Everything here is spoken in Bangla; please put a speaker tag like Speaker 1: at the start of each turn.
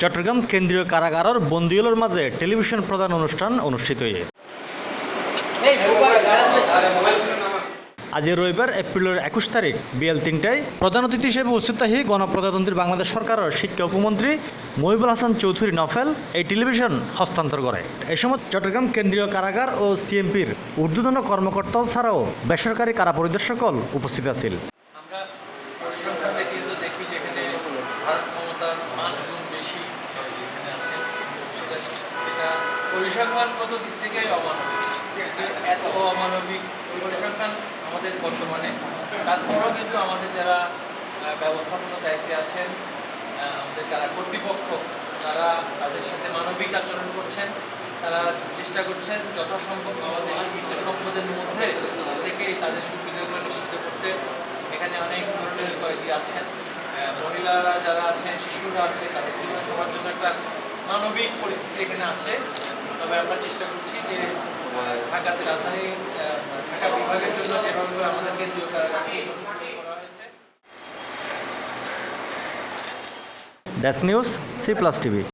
Speaker 1: চট্টগ্রাম কেন্দ্রীয় কারাগারের বন্দিগুলোর মাঝে টেলিভিশন প্রধান অনুষ্ঠান অনুষ্ঠিত আজ রবিবার এপ্রিলের একুশ তারিখ বিএল তিনটায় প্রধান অতিথি হিসেবে উপস্থিত থাকি গণপ্রজাতন্ত্রী বাংলাদেশ সরকারের শিক্ষা উপমন্ত্রী মহিবুল হাসান চৌধুরী নফেল এই টেলিভিশন হস্তান্তর করে। এই সময় চট্টগ্রাম কেন্দ্রীয় কারাগার ও সিএমপির ঊর্ধ্বতন কর্মকর্তা ছাড়াও বেসরকারি কারা পরিদর্শকল উপস্থিত আছিল।
Speaker 2: সেটা পরিসংখ্যানগত দিক থেকে অমানবিক। এত অমানবিক পরিসংখ্যান আমাদের বর্তমানে। তারপরেও কিন্তু আমাদের যারা ব্যবস্থাপনা দায়িত্বে আছেন আমাদের যারা কর্তৃপক্ষ, তারা তাদের সাথে মানবিক আচরণ করছেন, তারা চেষ্টা করছেন যথাসম্ভব আমাদের সীমিত সম্পদের মধ্যে থেকে তাদের সুবিধাগুলো নিশ্চিত করতে। এখানে অনেক ধরনের কয়েদি আছেন। মহিলারা যারা আছেন, শিশুরা আছে, তাদের জন্য সবার জন্য একটা মানবিক পরিস্থিতি এখানে আছে। তবে আমরা চেষ্টা করছি যে ঢাকাতে রাজধানী ঢাকা বিভাগের জন্য যেভাবে আমাদের কেন্দ্রীয়
Speaker 1: desk news C plus TV